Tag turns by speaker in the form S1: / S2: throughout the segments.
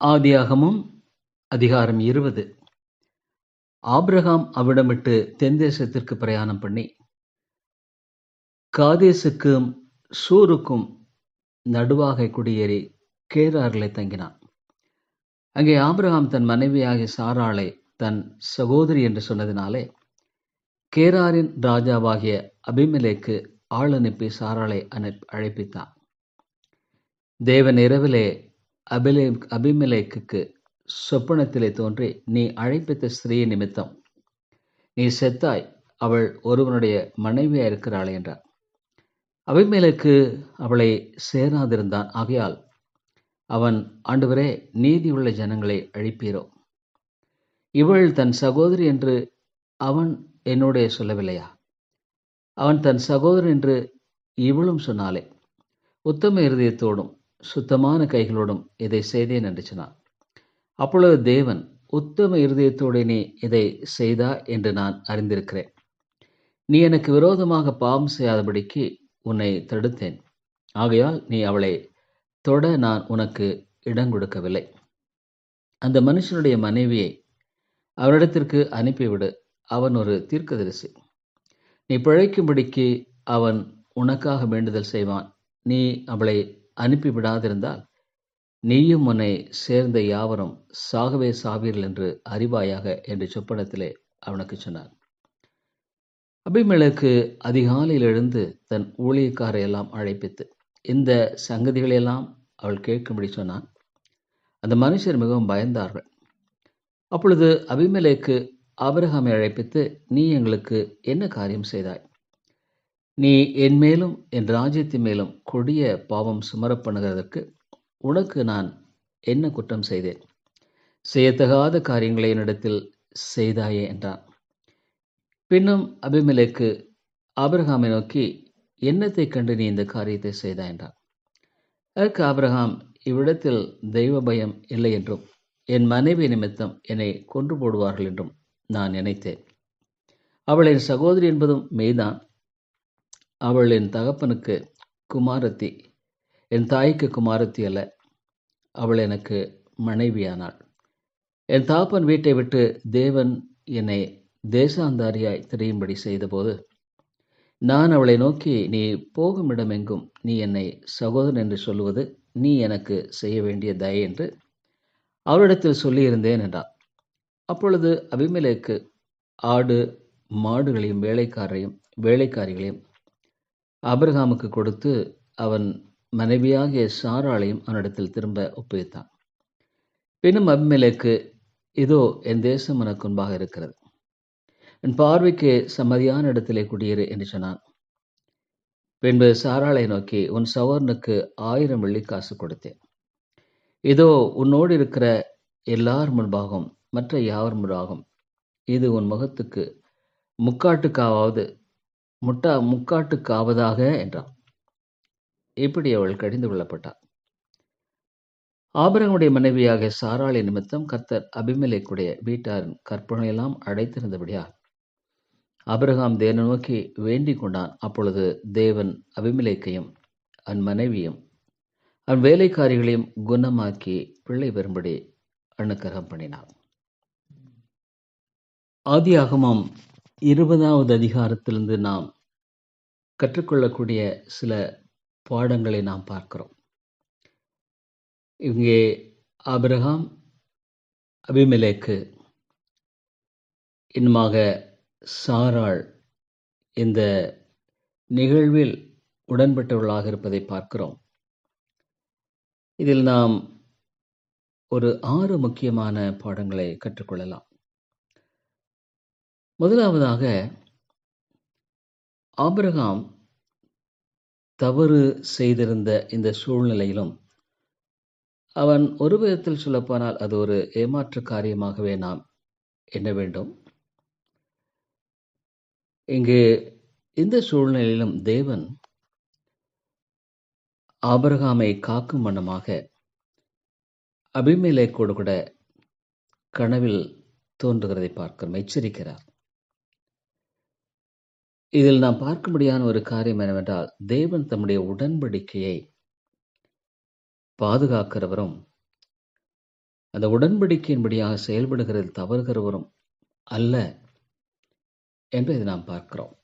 S1: ஆதியாகமும் அதிகாரம் இருபது. ஆப்ரஹாம் அவிடமிட்டு தென் தேசத்திற்கு பிரயாணம் பண்ணி காதேசுக்கும் சூருக்கும் நடுவாக குடியேறி கேராரிலே தங்கினான். அங்கே ஆபிரகாம் தன் மனைவியாகிய சாராளை தன் சகோதரி என்று சொன்னதினாலே கேராரின் ராஜாவாகிய அபிமலேக்கு ஆள் அனுப்பி சாராளை அனுப் அழைப்பித்தான். தேவன் இரவிலே அபிலே அபிமலேக்கு சொப்பனத்திலே தோன்றி நீ அழைப்பித்த ஸ்திரீ நிமித்தம் நீ செத்தாய் அவள் ஒருவனுடைய மனைவியா இருக்கிறாள் என்றார் அபிமெலேக்கு அவளை சேராதிருந்தான். ஆகையால் அவன் ஆண்டவரே நீதியுள்ள ஜனங்களை அழிப்பீரோ? இவள் தன் சகோதரி என்று அவன் என்னுடைய சொல்லவில்லையா? அவன் தன் சகோதரன் என்று இவளும் சொன்னாலே உத்தம இருதயத்தோடும் சுத்தமான கைகளோடும் இதை செய்தேன் என்று சொன்னான். அப்பொழுது தேவன் உத்தம இருதயத்தோடு நீ இதை செய்தா? என்று நான் அறிந்திருக்கிறேன். நீ எனக்கு விரோதமாக பாவம் செய்யாதபடிக்கு உன்னை தடுத்தேன். ஆகையால் நீ அவளை தொட நான் உனக்கு இடம் கொடுக்கவில்லை. அந்த மனுஷனுடைய மனைவியை அவனிடத்திற்கு அனுப்பிவிடு. அவன் ஒரு தீர்க்கதரிசி. நீ பிழைக்கும்படிக்கு அவன் உனக்காக வேண்டுதல் செய்வான். நீ அவளை அனுப்பிவிடாதிருந்தால் நீயும் உன்னை சேர்ந்த யாவரும் சாகவே சாவீர்கள் என்று அறிவாயாக என்று சொப்பனத்திலே அவனுக்கு சொன்னார் அபிமேலுக்கு அதிகாலையில் எழுந்து தன் ஊழியக்காரை எல்லாம் அழைப்பித்து இந்த சங்கதிகளையெல்லாம் அவள் கேட்கும்படி சொன்னான். அந்த மனுஷர் மிகவும் பயந்தார்கள். அப்பொழுது அபிமெலேக்கு ஆபிரகாமை அழைப்பித்து நீ எங்களுக்கு என்ன காரியம் செய்தாய்? நீ என் மேலும் என் ராஜ்யத்தின் மேலும் கொடிய பாவம் சுமரப் பண்ணுகிறதற்கு உனக்கு நான் என்ன குற்றம் செய்தேன்? செய்யத்தகாத காரியங்களை என்னிடத்தில் செய்தாயே என்றான். பின்னும் அபிமலைக்கு ஆபிரகாமை நோக்கி என்னத்தைக் கண்டு நீ இந்த காரியத்தை செய்தாய் என்றான். அதற்கு ஆபிரகாம் இவ்விடத்தில் தெய்வ பயம் இல்லை என்றும் என் மனைவி நிமித்தம் என்னை கொன்று போடுவார்கள் என்றும் நான் நினைத்தேன். அவள் என் சகோதரி என்பதும் மெய்தான். அவள் என் தகப்பனுக்கு குமாரத்தி என் தாய்க்கு குமாரத்தி அல்ல. அவள் எனக்கு மனைவியானாள். என் தாப்பன் வீட்டை விட்டு தேவன் என்னை தேசாந்தாரியாய் திரியும்படி செய்தபோது நான் அவளை நோக்கி நீ போகும் இடமெங்கும் நீ என்னை சகோதரன் என்று சொல்லுவது நீ எனக்கு செய்ய வேண்டிய தயை என்று அவரிடத்தில் சொல்லியிருந்தேன் என்றார் அப்பொழுது அபிமெலேக்கு ஆடு மாடுகளையும் வேலைக்காரரையும் வேலைக்காரிகளையும் அபிரகாமுக்கு கொடுத்து அவன் மனைவியாகிய சாராளையும் அவனிடத்தில் திரும்ப ஒப்புவித்தான். பின்னும் அபிமெலேக்கு இதோ என் தேசம் எனக்கு முன்பாக இருக்கிறது. என் பார்வைக்கு சம்மதியான இடத்திலே குடியிரு என்று சொன்னான். பின்பு சாராளை நோக்கி உன் சவர்னுக்கு ஆயிரம் வெள்ளிக்காசு கொடுத்தேன். இதோ உன்னோடு இருக்கிற எல்லார் முன்பாகும் மற்ற யாவர் முன்பாகும் இது உன் முகத்துக்கு முக்காட்டுக்காவது முட்டா முக்காட்டுக்காவதாக என்றான். இப்படி அவள் கடிந்து கொள்ளப்பட்டாள். ஆபரனுடைய மனைவியாக சாராளி நிமித்தம் கர்த்தர் அபிமலைக்குடைய வீட்டாரின் கற்பனையெல்லாம் அடைத்திருந்தபடியா ஆபிரகாம் தேவனை நோக்கி வேண்டிக் கொண்டான். அப்பொழுது தேவன் அபிமெலேக்கையும் அவன் மனைவியும் அவன் வேலைக்காரிகளையும் குணமாக்கி பிள்ளை பெறும்படி அனுக்கிரகம் பண்ணினான். ஆதியாகமம் இருபதாவது அதிகாரத்திலிருந்து நாம் கற்றுக்கொள்ளக்கூடிய சில பாடங்களை நாம் பார்க்கிறோம். இங்கே ஆபிரகாம் அபிமலேக்கு இன்னுமாக சாராள் இந்த நிகழ்வில் உடன்பட்டவர்களாக இருப்பதை பார்க்கிறோம். இதில் நாம் ஒரு ஆறு முக்கியமான பாடங்களை கற்றுக்கொள்ளலாம். முதலாவதாக ஆபிரகாம் தவறு செய்திருந்த இந்த சூழ்நிலையிலும் அவன் ஒரு விதத்தில் சொல்லப்போனால் அது ஒரு ஏமாற்று காரியமாகவே நாம் எண்ண வேண்டும். இங்கு இந்த சூழ்நிலையிலும் தேவன் ஆபரகாமை காக்கும் வண்ணமாக அபிமேலை கூட கனவில் தோன்றுகிறதை பார்க்கிறோம் எச்சரிக்கிறார் இதில் நாம் பார்க்க முடியாத ஒரு காரியம் என்னவென்றால் தேவன் தம்முடைய உடன்படிக்கையை பாதுகாக்கிறவரும் அந்த உடன்படிக்கையின்படியாக செயல்படுகிறதில் தவறுகிறவரும் அல்ல. என்பதை நாம் பார்க்கிறோம்.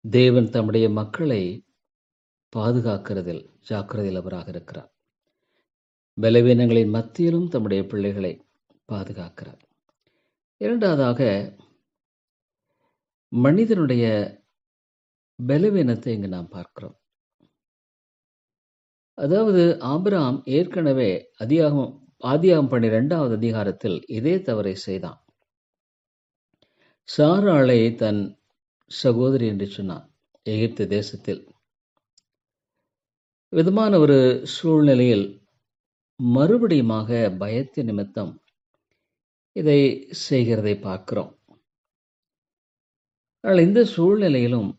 S1: தேவன் தம்முடைய மக்களை பாதுகாக்கிறதில் ஜாக்கிரதையில் அவராக இருக்கிறார். பலவீனங்களின் மத்தியிலும் தம்முடைய பிள்ளைகளை பாதுகாக்கிறார். இரண்டாவதாக மனிதனுடைய பலவீனத்தை இங்கு நாம் பார்க்கிறோம். அதாவது ஆபிராம் ஏற்கனவே அதிகாகம் ஆதியாகம் பன்னிரெண்டாவது அதிகாரத்தில் இதே தவறை செய்தான். சாராளை தன் சகோதரி என்று சொன்னான் எகிப்து தேசத்தில். விதமான ஒரு சூழ்நிலையில் மறுபடியுமாக பயத்தின் நிமித்தம் இதை செய்கிறதை பார்க்கிறோம். ஆனால் இந்த சூழ்நிலையிலும்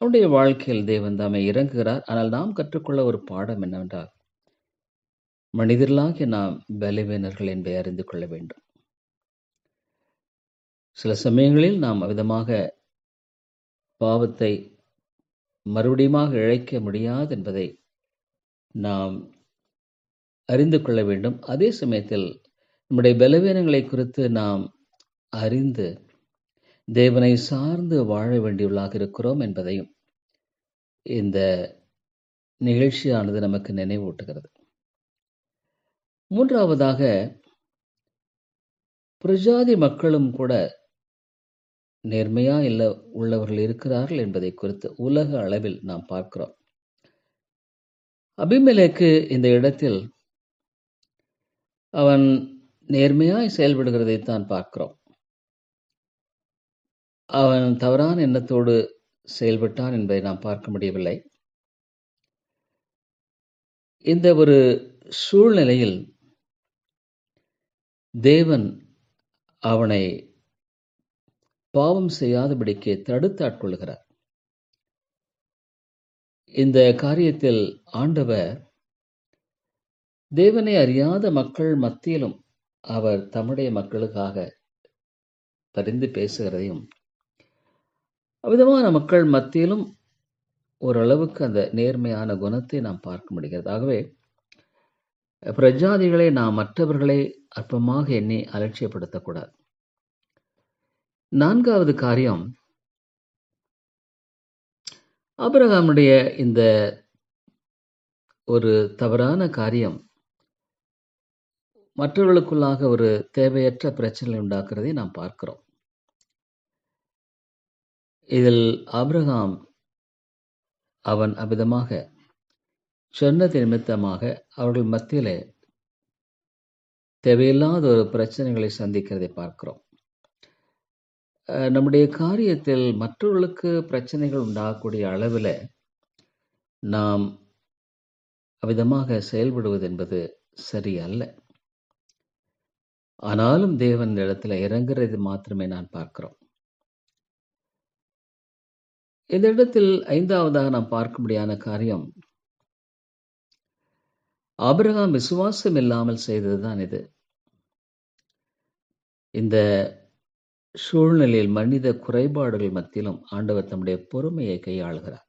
S1: அவனுடைய வாழ்க்கையில் தேவன் தாமே இறங்குகிறார். ஆனால் நாம் கற்றுக்கொள்ள ஒரு பாடம் என்னவென்றால் மனிதர்களாகிய நாம் பலவீனர்கள் என்பதை அறிந்து கொள்ள வேண்டும். சில சமயங்களில் நாம் விதமாக பாவத்தை மறுபடியுமாக இழைக்க முடியாது என்பதை நாம் அறிந்து கொள்ள வேண்டும். அதே சமயத்தில் நம்முடைய பலவீனங்களை குறித்து நாம் அறிந்து தேவனை சார்ந்து வாழ வேண்டியவர்களாக இருக்கிறோம் என்பதையும் இந்த நிகழ்ச்சியானது நமக்கு நினைவூட்டுகிறது. மூன்றாவதாக பிரஜாதி மக்களும் கூட நேர்மையா இல்ல உள்ளவர்கள் இருக்கிறார்கள் என்பதை குறித்து உலக அளவில் நாம் பார்க்கிறோம். அபிமலேக்கு இந்த இடத்தில் அவன் நேர்மையாய் செயல்படுகிறதை தான் பார்க்கிறோம். அவன் தவறான எண்ணத்தோடு செயல்பட்டான் என்பதை நாம் பார்க்க முடியவில்லை. இந்த ஒரு சூழ்நிலையில் தேவன் அவனை பாவம் செய்யாதபடிக்கு தடுத்து ஆட்கொள்கிறார் இந்த காரியத்தில் ஆண்டவர் தேவனை அறியாத மக்கள் மத்தியிலும் அவர் தம்முடைய மக்களுக்காக பரிந்து பேசுகிறதையும் அவ்விதமான மக்கள் மத்தியிலும் ஓரளவுக்கு அந்த நேர்மையான குணத்தை நாம் பார்க்க முடிகிறது. ஆகவே பிரஜாதிகளை நாம் மற்றவர்களை அற்பமாக எண்ணி அலட்சியப்படுத்தக்கூடாது. நான்காவது காரியம் அபிரகாமுடைய இந்த ஒரு தவறான காரியம் மற்றவர்களுக்குள்ளாக ஒரு தேவையற்ற பிரச்சனை உண்டாக்குறதை நாம் பார்க்கிறோம். இதில் ஆபிரகாம் அவன் அபிதமாக சொன்னது நிமித்தமாக அவர்கள் மத்தியிலே தேவையில்லாத ஒரு பிரச்சனைகளை சந்திக்கிறதை பார்க்கிறோம். நம்முடைய காரியத்தில் மற்றவர்களுக்கு பிரச்சனைகள் உண்டாகக்கூடிய அளவில் நாம் அவ்விதமாக செயல்படுவது என்பது சரியல்ல ஆனாலும் தேவன் இடத்துல இறங்குறது மாத்திரமே நான் பார்க்கிறோம். இந்த இடத்தில் ஐந்தாவதாக நாம் பார்க்கும்படியான காரியம் ஆபிரகாம் விசுவாசம் இல்லாமல் செய்ததுதான் இது. இந்த சூழ்நிலையில் மனித குறைபாடுகள் மத்தியிலும் ஆண்டவர் தம்முடைய பொறுமையை கையாளுகிறார்.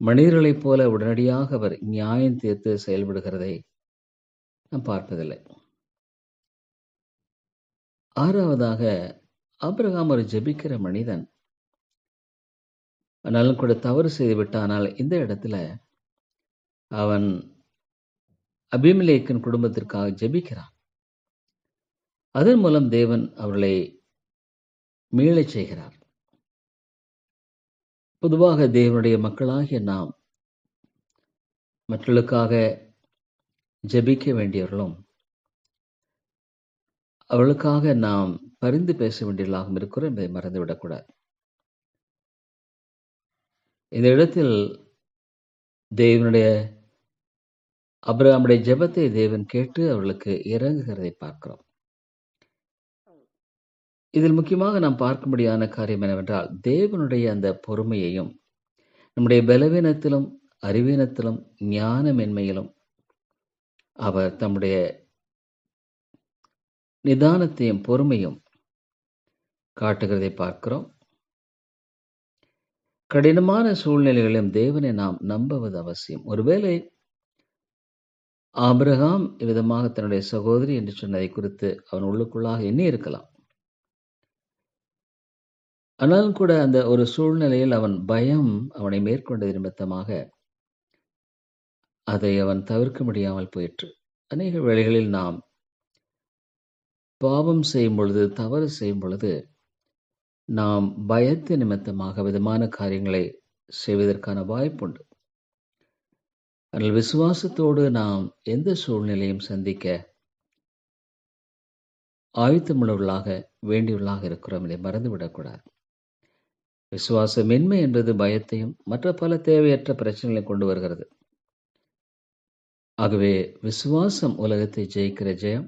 S1: மனிதர்களைப் போல உடனடியாக அவர் நியாயம் தீர்த்து செயல்படுகிறதை நாம் பார்ப்பதில்லை ஆறாவதாக ஆபிரகாம் ஒரு ஜெபிக்கிற மனிதன் ஆனாலும் கூட தவறு செய்து விட்டானால் இந்த இடத்துல அவன் அபிமலேக்கின் குடும்பத்திற்காக ஜெபிக்கிறான். அதன் மூலம் தேவன் அவர்களை மீளச் செய்கிறார். பொதுவாக தேவனுடைய மக்களாகிய நாம் மற்றவர்களுக்காக ஜெபிக்க வேண்டியவர்களும் அவளுக்காக நாம் பரிந்து பேச வேண்டியவர்களாகவும் இருக்கிறோம் என்பதை மறந்துவிடக்கூடாது. இந்த இடத்தில் தேவனுடைய அப்ரஹாமுடைய ஜெபத்தை தேவன் கேட்டு அவர்களுக்கு இறங்குகிறதை பார்க்கிறோம். இதில் முக்கியமாக நாம் பார்க்கும்படியான காரியம் என்னவென்றால் தேவனுடைய அந்த பொறுமையையும் நம்முடைய பலவீனத்திலும் அறிவீனத்திலும் ஞானமென்மையிலும் அவர் தம்முடைய நிதானத்தையும் பொறுமையும் காட்டுகிறதை பார்க்கிறோம். கடினமான சூழ்நிலைகளிலும் தேவனை நாம் நம்புவது அவசியம். ஒருவேளை ஆபிரகாம் இவ்விதமாக தன்னுடைய சகோதரி என்று சொன்னதை குறித்து அவன் உள்ளுக்குள்ளாக எண்ணி இருக்கலாம் ஆனாலும் கூட அந்த ஒரு சூழ்நிலையில் அவன் பயம் அவனை மேற்கொண்டது நிமித்தமாக அதை அவன் தவிர்க்க முடியாமல் போயிற்று. அநேக வேளைகளில் நாம் பாவம் செய்யும் பொழுது தவறு செய்யும் பொழுது நாம் பயத்து நிமித்தமாக விதமான காரியங்களை செய்வதற்கான வாய்ப்புண்டு. ஆனால் விசுவாசத்தோடு நாம் எந்த சூழ்நிலையும் சந்திக்க ஆயுத்தமுள்ளவர்களாக வேண்டியவர்களாக இருக்கிறோம் இதை மறந்துவிடக்கூடாது. விசுவாசமின்மை என்பது பயத்தையும் மற்ற பல தேவையற்ற பிரச்சனைகளையும் கொண்டு வருகிறது. ஆகவே விசுவாசம் உலகத்தை ஜெயிக்கிற ஜெயம்